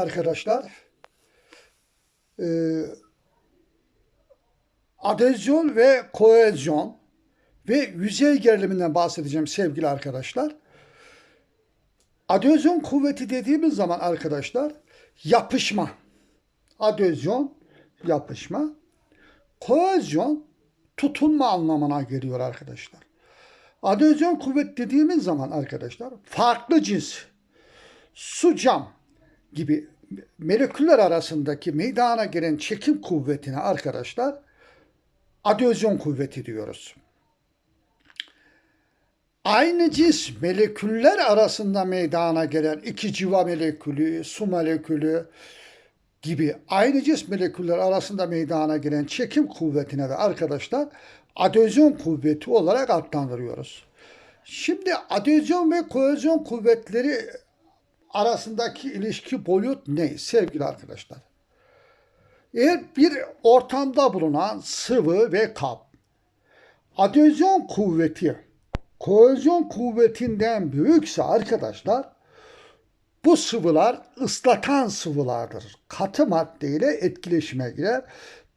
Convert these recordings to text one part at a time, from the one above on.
arkadaşlar. Ee, adezyon ve koezyon ve yüzey geriliminden bahsedeceğim sevgili arkadaşlar. Adezyon kuvveti dediğimiz zaman arkadaşlar yapışma. Adezyon yapışma. Koezyon tutunma anlamına geliyor arkadaşlar. Adezyon kuvvet dediğimiz zaman arkadaşlar farklı cins su cam gibi moleküller arasındaki meydana gelen çekim kuvvetine arkadaşlar adezyon kuvveti diyoruz. Aynı cins moleküller arasında meydana gelen iki civa molekülü, su molekülü gibi aynı cins moleküller arasında meydana gelen çekim kuvvetine de arkadaşlar adezyon kuvveti olarak adlandırıyoruz. Şimdi adezyon ve kohezyon kuvvetleri arasındaki ilişki boyut ne sevgili arkadaşlar? Eğer bir ortamda bulunan sıvı ve kap adezyon kuvveti kohezyon kuvvetinden büyükse arkadaşlar bu sıvılar ıslatan sıvılardır. Katı maddeyle etkileşime girer.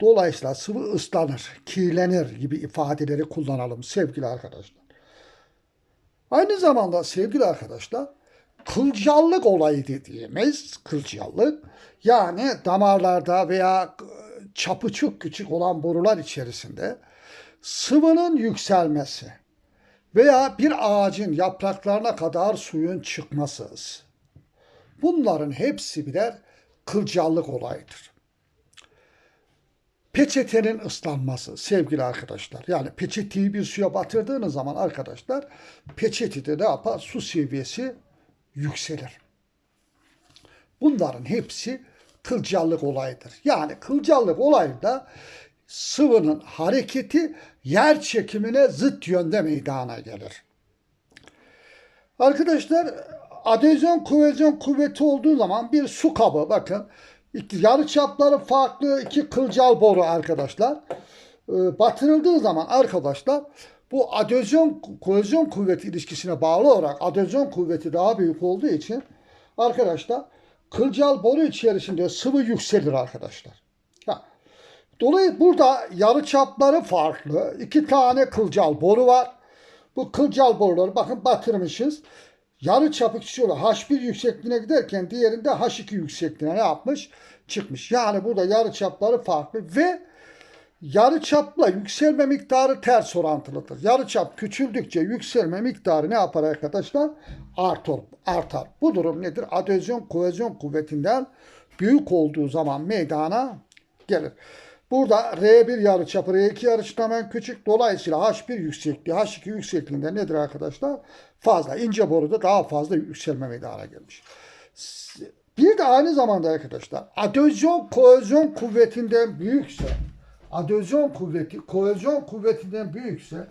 Dolayısıyla sıvı ıslanır, kirlenir gibi ifadeleri kullanalım sevgili arkadaşlar. Aynı zamanda sevgili arkadaşlar kılcallık olayı dediğimiz kılcallık yani damarlarda veya çapı çok küçük olan borular içerisinde sıvının yükselmesi veya bir ağacın yapraklarına kadar suyun çıkması. Bunların hepsi birer kılcallık olayıdır. Peçetenin ıslanması sevgili arkadaşlar. Yani peçeteyi bir suya batırdığınız zaman arkadaşlar peçetede ne yapar? Su seviyesi yükselir. Bunların hepsi kılcallık olayıdır. Yani kılcallık olayında sıvının hareketi yer çekimine zıt yönde meydana gelir. Arkadaşlar adezyon kuvvezyon kuvveti olduğu zaman bir su kabı bakın yarı çapları farklı iki kılcal boru arkadaşlar. Ee, batırıldığı zaman arkadaşlar bu adezyon kohezyon kuvveti ilişkisine bağlı olarak adezyon kuvveti daha büyük olduğu için arkadaşlar kılcal boru içerisinde sıvı yükselir arkadaşlar. Dolayısıyla burada yarı çapları farklı. iki tane kılcal boru var. Bu kılcal boruları bakın batırmışız. Yarı çapı küçük H1 yüksekliğine giderken diğerinde H2 yüksekliğine ne yapmış? Çıkmış. Yani burada yarı çapları farklı ve yarı çapla yükselme miktarı ters orantılıdır. Yarı çap küçüldükçe yükselme miktarı ne yapar arkadaşlar? Artar. artar. Bu durum nedir? Adezyon kohezyon kuvvetinden büyük olduğu zaman meydana gelir. Burada R1 yarıçapı R2 yarıçapından küçük. Dolayısıyla H1 yüksekliği H2 yüksekliğinde nedir arkadaşlar? Fazla. ince boruda daha fazla yükselme meydana gelmiş. Bir de aynı zamanda arkadaşlar adezyon kohezyon kuvvetinden büyükse adezyon kuvveti kohezyon kuvvetinden büyükse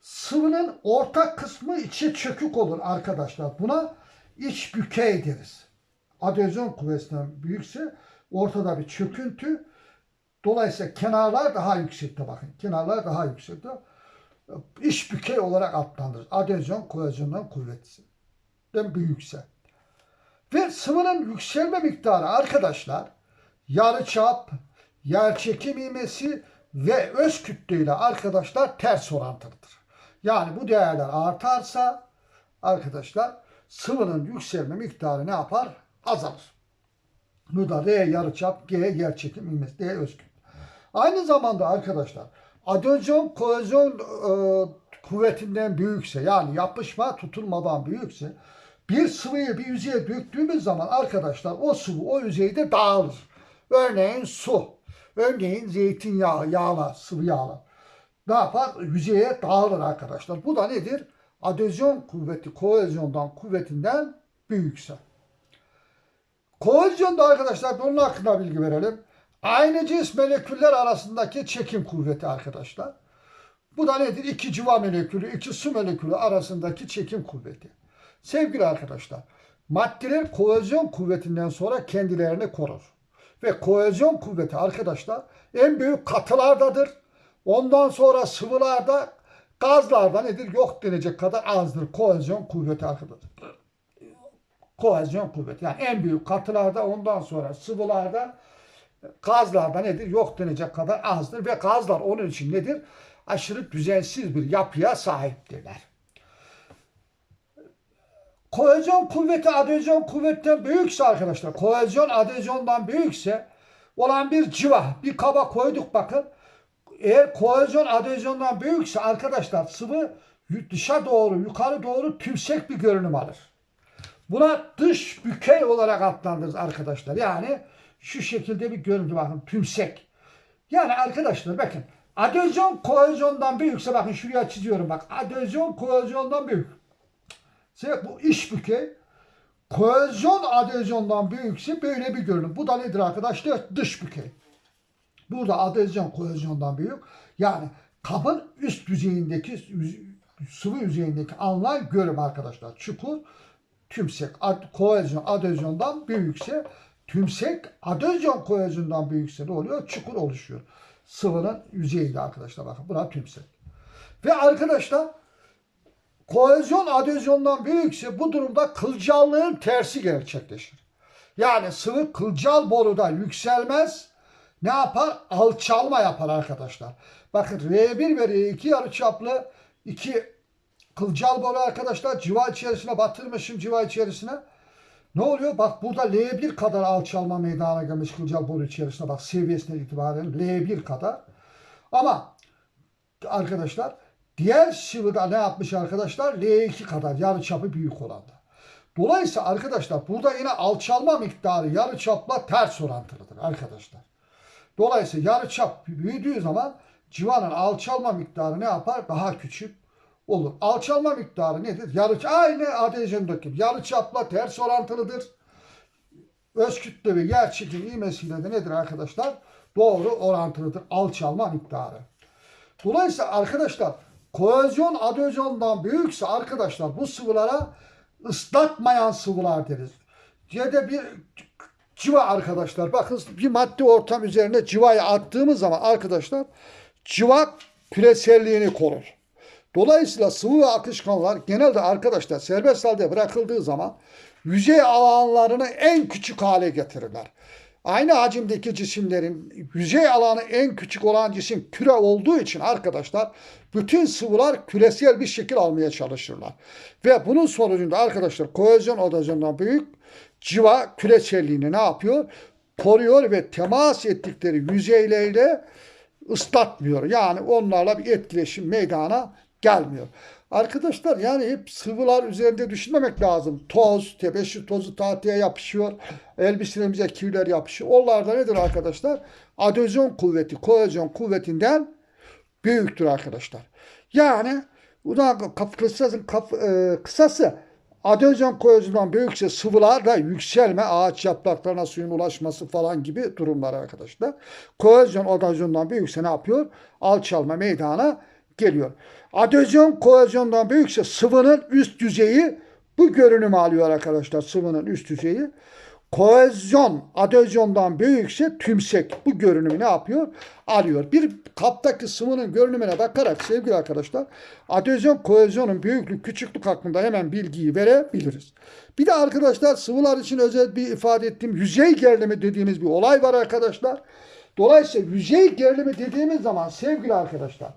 sıvının orta kısmı içi çökük olur arkadaşlar. Buna iç bükey deriz. Adezyon kuvvetinden büyükse ortada bir çöküntü Dolayısıyla kenarlar daha yüksekte bakın. Kenarlar daha yüksekte. İş bükey olarak adlandırır. Adezyon kohezyondan kuvvetisinden büyükse. Ve sıvının yükselme miktarı arkadaşlar yarıçap, yerçekim ivmesi ve öz kütleyle arkadaşlar ters orantılıdır. Yani bu değerler artarsa arkadaşlar sıvının yükselme miktarı ne yapar? Azalır. Burada R yarıçap, G yerçekim ivmesi, D öz kütle. Aynı zamanda arkadaşlar adezyon kohezyon e, kuvvetinden büyükse yani yapışma tutulmadan büyükse bir sıvıyı bir yüzeye döktüğümüz zaman arkadaşlar o sıvı o yüzeyde dağılır. Örneğin su, örneğin zeytinyağı, yağlar, sıvı yağlar. Ne yapar? Yüzeye dağılır arkadaşlar. Bu da nedir? Adezyon kuvveti kohezyondan kuvvetinden büyükse. Kohezyonda arkadaşlar bunun hakkında bilgi verelim. Aynı cins moleküller arasındaki çekim kuvveti arkadaşlar. Bu da nedir? İki civa molekülü, iki su molekülü arasındaki çekim kuvveti. Sevgili arkadaşlar, maddeler kohezyon kuvvetinden sonra kendilerini korur. Ve kohezyon kuvveti arkadaşlar en büyük katılardadır. Ondan sonra sıvılarda, gazlarda nedir? Yok denecek kadar azdır kohezyon kuvveti arkadaşlar. Kohezyon kuvveti. Yani en büyük katılarda ondan sonra sıvılarda gazlarda nedir? Yok denecek kadar azdır ve gazlar onun için nedir? Aşırı düzensiz bir yapıya sahiptirler. Kohezyon kuvveti adezyon kuvvetten büyükse arkadaşlar, kohezyon adezyondan büyükse olan bir civa, bir kaba koyduk bakın. Eğer kohezyon adezyondan büyükse arkadaşlar sıvı dışa doğru, yukarı doğru tümsek bir görünüm alır. Buna dış bükey olarak adlandırırız arkadaşlar. Yani şu şekilde bir görüntü bakın tümsek. Yani arkadaşlar bakın adezyon kohezyondan büyükse bakın şuraya çiziyorum bak. Adezyon kohezyondan büyük. Sebep bu iş bükey. Kohezyon adezyondan büyükse böyle bir görünüm. Bu da nedir arkadaşlar? Dış bükey. Burada adezyon kohezyondan büyük. Yani kabın üst yüzeyindeki sıvı yüzeyindeki alınan görünüm arkadaşlar. Çukur tümsek ad, kohezyon adezyondan büyükse tümsek adezyon kohezyondan büyükse ne oluyor? Çukur oluşuyor. Sıvının yüzeyinde arkadaşlar bakın buna tümsek. Ve arkadaşlar kohezyon adezyondan büyükse bu durumda kılcallığın tersi gerçekleşir. Yani sıvı kılcal boruda yükselmez. Ne yapar? Alçalma yapar arkadaşlar. Bakın R1 ve R2 yarıçaplı iki kılcal boru arkadaşlar civa içerisine batırmışım civa içerisine. Ne oluyor? Bak burada L1 kadar alçalma meydana gelmiş kılcal boru içerisine. Bak seviyesine itibaren L1 kadar. Ama arkadaşlar diğer sıvıda ne yapmış arkadaşlar? L2 kadar yarı çapı büyük olanda. Dolayısıyla arkadaşlar burada yine alçalma miktarı yarı çapla ters orantılıdır arkadaşlar. Dolayısıyla yarı çap büyüdüğü zaman civanın alçalma miktarı ne yapar? Daha küçük olur. Alçalma miktarı nedir? Yarı, aynı adezyondaki yarı çapla ters orantılıdır. Öz kütle ve yer çekim ivmesiyle de nedir arkadaşlar? Doğru orantılıdır alçalma miktarı. Dolayısıyla arkadaşlar kohezyon adezyondan büyükse arkadaşlar bu sıvılara ıslatmayan sıvılar deriz. C'de bir civa arkadaşlar bakın bir madde ortam üzerine civayı attığımız zaman arkadaşlar civa küreselliğini korur. Dolayısıyla sıvı ve akışkanlar genelde arkadaşlar serbest halde bırakıldığı zaman yüzey alanlarını en küçük hale getirirler. Aynı hacimdeki cisimlerin yüzey alanı en küçük olan cisim küre olduğu için arkadaşlar bütün sıvılar küresel bir şekil almaya çalışırlar. Ve bunun sonucunda arkadaşlar kohezyon odasyondan büyük civa küreselliğini ne yapıyor? Koruyor ve temas ettikleri yüzeylerle ıslatmıyor. Yani onlarla bir etkileşim meydana gelmiyor. Arkadaşlar yani hep sıvılar üzerinde düşünmemek lazım. Toz, tebeşir tozu tahtaya yapışıyor. Elbiselerimize kirler yapışıyor. Onlar da nedir arkadaşlar? Adezyon kuvveti, kohezyon kuvvetinden büyüktür arkadaşlar. Yani bundan kısası, kaf, e, kısası adezyon kohezyondan büyükse sıvılarda yükselme, ağaç yapraklarına suyun ulaşması falan gibi durumlar arkadaşlar. Kohezyon adezyondan büyükse ne yapıyor? Alçalma meydana geliyor. Adezyon kohezyondan büyükse sıvının üst yüzeyi bu görünümü alıyor arkadaşlar sıvının üst yüzeyi. Kohezyon adezyondan büyükse tümsek bu görünümü ne yapıyor? Alıyor. Bir kaptaki sıvının görünümüne bakarak sevgili arkadaşlar adezyon kohezyonun büyüklük küçüklük hakkında hemen bilgiyi verebiliriz. Bir de arkadaşlar sıvılar için özel bir ifade ettiğim yüzey gerilimi dediğimiz bir olay var arkadaşlar. Dolayısıyla yüzey gerilimi dediğimiz zaman sevgili arkadaşlar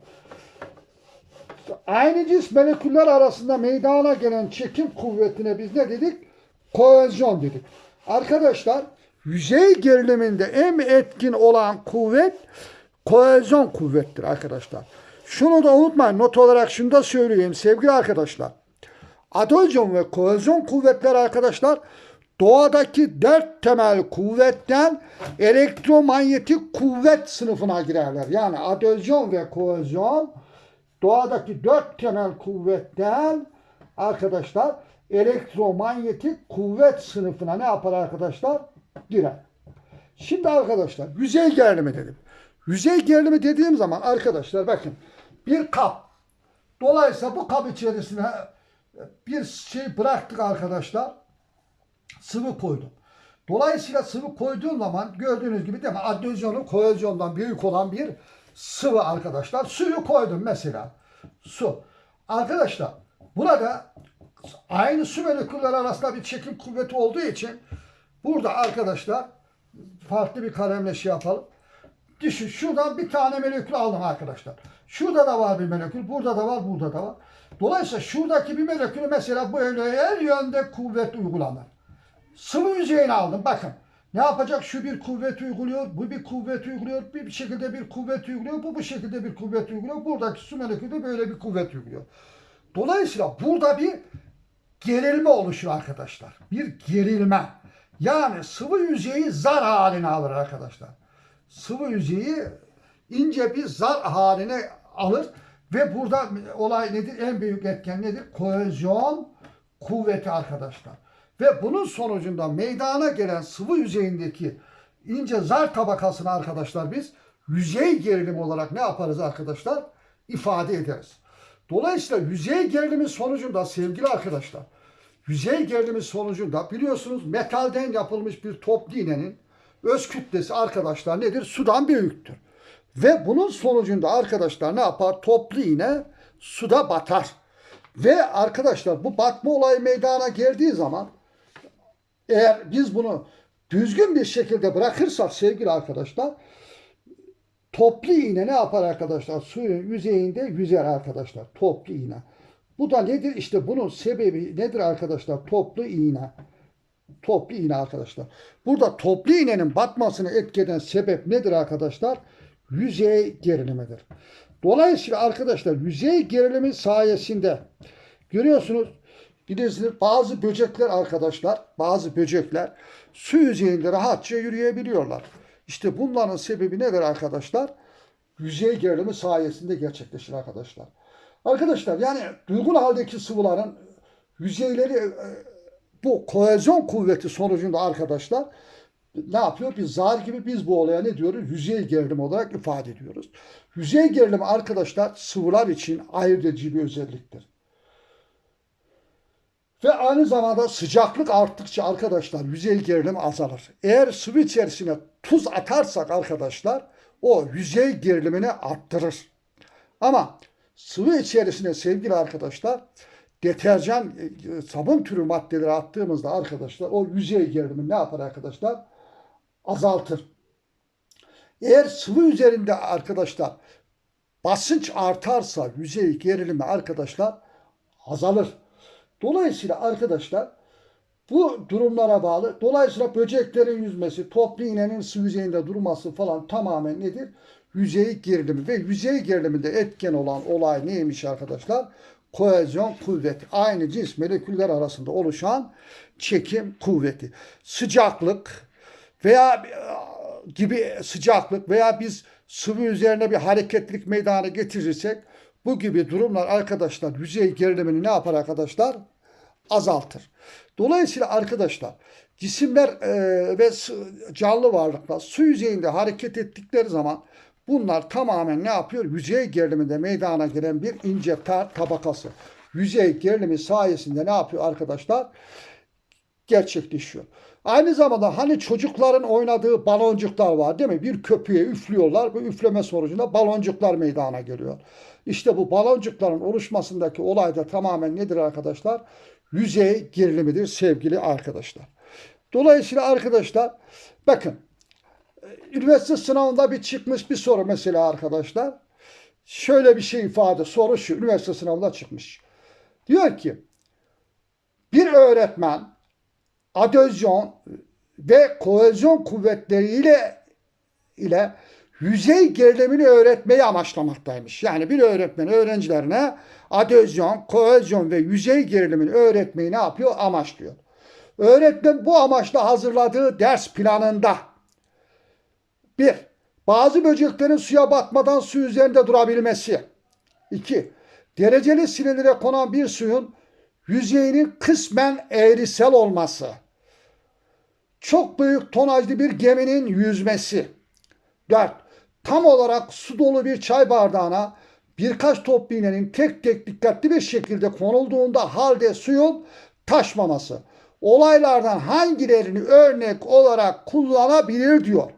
aynı cins moleküller arasında meydana gelen çekim kuvvetine biz ne dedik? Kohezyon dedik. Arkadaşlar yüzey geriliminde en etkin olan kuvvet kohezyon kuvvettir arkadaşlar. Şunu da unutmayın not olarak şunu da söyleyeyim sevgili arkadaşlar. Adozyon ve kohezyon kuvvetler arkadaşlar doğadaki dört temel kuvvetten elektromanyetik kuvvet sınıfına girerler. Yani adozyon ve kohezyon doğadaki dört temel kuvvetten arkadaşlar elektromanyetik kuvvet sınıfına ne yapar arkadaşlar? Girer. Şimdi arkadaşlar yüzey gerilimi dedim. Yüzey gerilimi dediğim zaman arkadaşlar bakın bir kap. Dolayısıyla bu kap içerisine bir şey bıraktık arkadaşlar. Sıvı koydum. Dolayısıyla sıvı koyduğum zaman gördüğünüz gibi değil mi? Adhezyonu kohezyondan büyük olan bir sıvı arkadaşlar. Suyu koydum mesela. Su. Arkadaşlar burada aynı su molekülleri arasında bir çekim kuvveti olduğu için burada arkadaşlar farklı bir kalemle şey yapalım. Düşün şuradan bir tane molekül aldım arkadaşlar. Şurada da var bir molekül, burada da var, burada da var. Dolayısıyla şuradaki bir molekülü mesela böyle her yönde kuvvet uygulanır. Sıvı yüzeyini aldım bakın. Ne yapacak? Şu bir kuvvet uyguluyor, bu bir kuvvet uyguluyor, bir, şekilde bir kuvvet uyguluyor, bu bu şekilde bir kuvvet uyguluyor. Buradaki su molekülü böyle bir kuvvet uyguluyor. Dolayısıyla burada bir gerilme oluşur arkadaşlar. Bir gerilme. Yani sıvı yüzeyi zar haline alır arkadaşlar. Sıvı yüzeyi ince bir zar haline alır ve burada olay nedir? En büyük etken nedir? Kohezyon kuvveti arkadaşlar. Ve bunun sonucunda meydana gelen sıvı yüzeyindeki ince zar tabakasını arkadaşlar biz yüzey gerilimi olarak ne yaparız arkadaşlar? İfade ederiz. Dolayısıyla yüzey gerilimi sonucunda sevgili arkadaşlar, yüzey gerilimi sonucunda biliyorsunuz metalden yapılmış bir toplu iğnenin öz kütlesi arkadaşlar nedir? Sudan büyüktür. Ve bunun sonucunda arkadaşlar ne yapar? Toplu iğne suda batar. Ve arkadaşlar bu batma olayı meydana geldiği zaman eğer biz bunu düzgün bir şekilde bırakırsak sevgili arkadaşlar toplu iğne ne yapar arkadaşlar? Suyun yüzeyinde yüzer arkadaşlar. Toplu iğne. Bu da nedir? İşte bunun sebebi nedir arkadaşlar? Toplu iğne. Toplu iğne arkadaşlar. Burada toplu iğnenin batmasını etkileyen sebep nedir arkadaşlar? Yüzey gerilimidir. Dolayısıyla arkadaşlar yüzey gerilimi sayesinde görüyorsunuz bilirsiniz bazı böcekler arkadaşlar bazı böcekler su yüzeyinde rahatça yürüyebiliyorlar. İşte bunların sebebi nedir arkadaşlar? Yüzey gerilimi sayesinde gerçekleşir arkadaşlar. Arkadaşlar yani duygun haldeki sıvıların yüzeyleri e, bu kohezyon kuvveti sonucunda arkadaşlar ne yapıyor? Biz zar gibi biz bu olaya ne diyoruz? Yüzey gerilimi olarak ifade ediyoruz. Yüzey gerilimi arkadaşlar sıvılar için ayırt edici bir özelliktir. Ve aynı zamanda sıcaklık arttıkça arkadaşlar yüzey gerilimi azalır. Eğer sıvı içerisine tuz atarsak arkadaşlar o yüzey gerilimini arttırır. Ama sıvı içerisine sevgili arkadaşlar deterjan, e, sabun türü maddeleri attığımızda arkadaşlar o yüzey gerilimi ne yapar arkadaşlar? Azaltır. Eğer sıvı üzerinde arkadaşlar basınç artarsa yüzey gerilimi arkadaşlar azalır. Dolayısıyla arkadaşlar bu durumlara bağlı. Dolayısıyla böceklerin yüzmesi, toplu iğnenin su yüzeyinde durması falan tamamen nedir? Yüzey gerilimi ve yüzey geriliminde etken olan olay neymiş arkadaşlar? Kohezyon kuvveti. Aynı cins moleküller arasında oluşan çekim kuvveti. Sıcaklık veya e, gibi sıcaklık veya biz sıvı üzerine bir hareketlilik meydana getirirsek bu gibi durumlar arkadaşlar yüzey gerilimini ne yapar arkadaşlar? Azaltır. Dolayısıyla arkadaşlar cisimler e, ve canlı varlıklar su yüzeyinde hareket ettikleri zaman bunlar tamamen ne yapıyor? Yüzey geriliminde meydana gelen bir ince tar tabakası. Yüzey gerilimi sayesinde ne yapıyor arkadaşlar? Gerçekleşiyor. Aynı zamanda hani çocukların oynadığı baloncuklar var değil mi? Bir köpüğe üflüyorlar. Bu üfleme sonucunda baloncuklar meydana geliyor. İşte bu baloncukların oluşmasındaki olay da tamamen nedir arkadaşlar? Yüzey gerilimidir sevgili arkadaşlar. Dolayısıyla arkadaşlar bakın üniversite sınavında bir çıkmış bir soru mesela arkadaşlar. Şöyle bir şey ifade soru şu üniversite sınavında çıkmış. Diyor ki bir öğretmen adözyon ve kohezyon kuvvetleriyle ile yüzey gerilimini öğretmeyi amaçlamaktaymış. Yani bir öğretmen öğrencilerine adözyon, kohezyon ve yüzey gerilimini öğretmeyi ne yapıyor? Amaçlıyor. Öğretmen bu amaçla hazırladığı ders planında bir, bazı böceklerin suya batmadan su üzerinde durabilmesi. İki, dereceli sinirlere konan bir suyun yüzeyinin kısmen eğrisel olması. Çok büyük tonajlı bir geminin yüzmesi. 4. Tam olarak su dolu bir çay bardağına birkaç top iğnenin tek tek dikkatli bir şekilde konulduğunda halde suyun taşmaması. Olaylardan hangilerini örnek olarak kullanabilir diyor.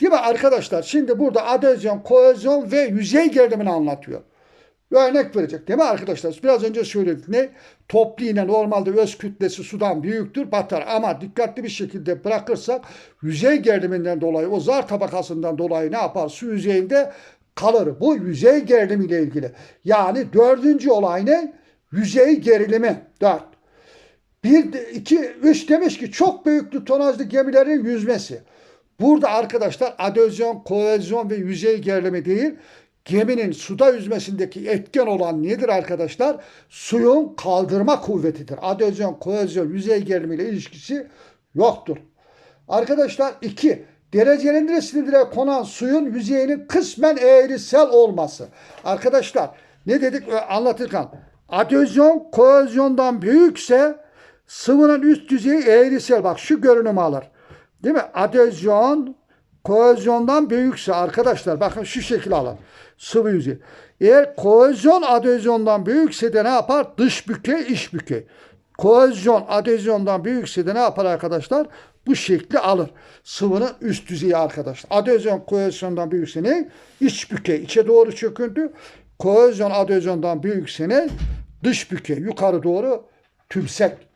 Değil mi arkadaşlar? Şimdi burada adezyon, kohezyon ve yüzey gerilimini anlatıyor. Örnek verecek değil mi arkadaşlar? Biraz önce söyledik ne? Toplu iğne normalde öz kütlesi sudan büyüktür batar ama dikkatli bir şekilde bırakırsak yüzey geriliminden dolayı o zar tabakasından dolayı ne yapar? Su yüzeyinde kalır. Bu yüzey gerilimi ile ilgili. Yani dördüncü olay ne? Yüzey gerilimi. Dört. Bir, iki, üç demiş ki çok büyüklü tonajlı gemilerin yüzmesi. Burada arkadaşlar adezyon, kohezyon ve yüzey gerilimi değil, geminin suda yüzmesindeki etken olan nedir arkadaşlar? Suyun kaldırma kuvvetidir. Adezyon, kohezyon, yüzey gerilimi ile ilişkisi yoktur. Arkadaşlar iki, derecelendir silindire konan suyun yüzeyinin kısmen eğrisel olması. Arkadaşlar ne dedik Ö, anlatırken? Adezyon kohezyondan büyükse sıvının üst yüzeyi eğrisel. Bak şu görünümü alır. Değil mi? Adezyon kohezyondan büyükse arkadaşlar bakın şu şekil alın. Sıvı yüzeyi. Eğer kohezyon adezyondan büyükse de ne yapar? Dış bükey, iç bükey. Kohezyon adezyondan büyükse de ne yapar arkadaşlar? Bu şekli alır. Sıvının üst yüzeyi arkadaşlar. Adezyon kohezyondan büyükse ne? İç bükey. içe doğru çöküntü. Kohezyon adezyondan büyükse ne? Dış bükey. Yukarı doğru tümsek.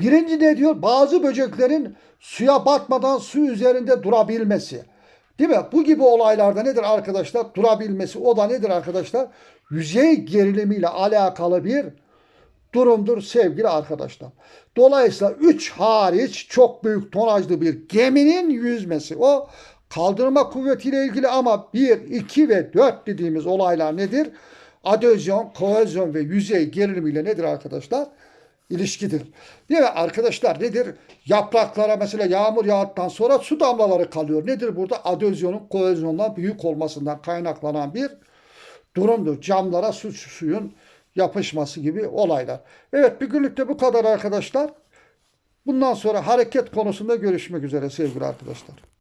Birinci ne diyor? Bazı böceklerin suya batmadan su üzerinde durabilmesi. Değil mi? Bu gibi olaylarda nedir arkadaşlar? Durabilmesi. O da nedir arkadaşlar? Yüzey gerilimiyle alakalı bir durumdur sevgili arkadaşlar. Dolayısıyla 3 hariç çok büyük tonajlı bir geminin yüzmesi. O kaldırma kuvvetiyle ilgili ama 1, 2 ve 4 dediğimiz olaylar nedir? Adezyon, kohezyon ve yüzey gerilimiyle nedir arkadaşlar? İlişkidir. Değil? Arkadaşlar nedir? Yapraklara mesela yağmur yağdıktan sonra su damlaları kalıyor. Nedir burada? Adezyonun kohezyondan büyük olmasından kaynaklanan bir durumdur. Camlara su suyun yapışması gibi olaylar. Evet bir de bu kadar arkadaşlar. Bundan sonra hareket konusunda görüşmek üzere sevgili arkadaşlar.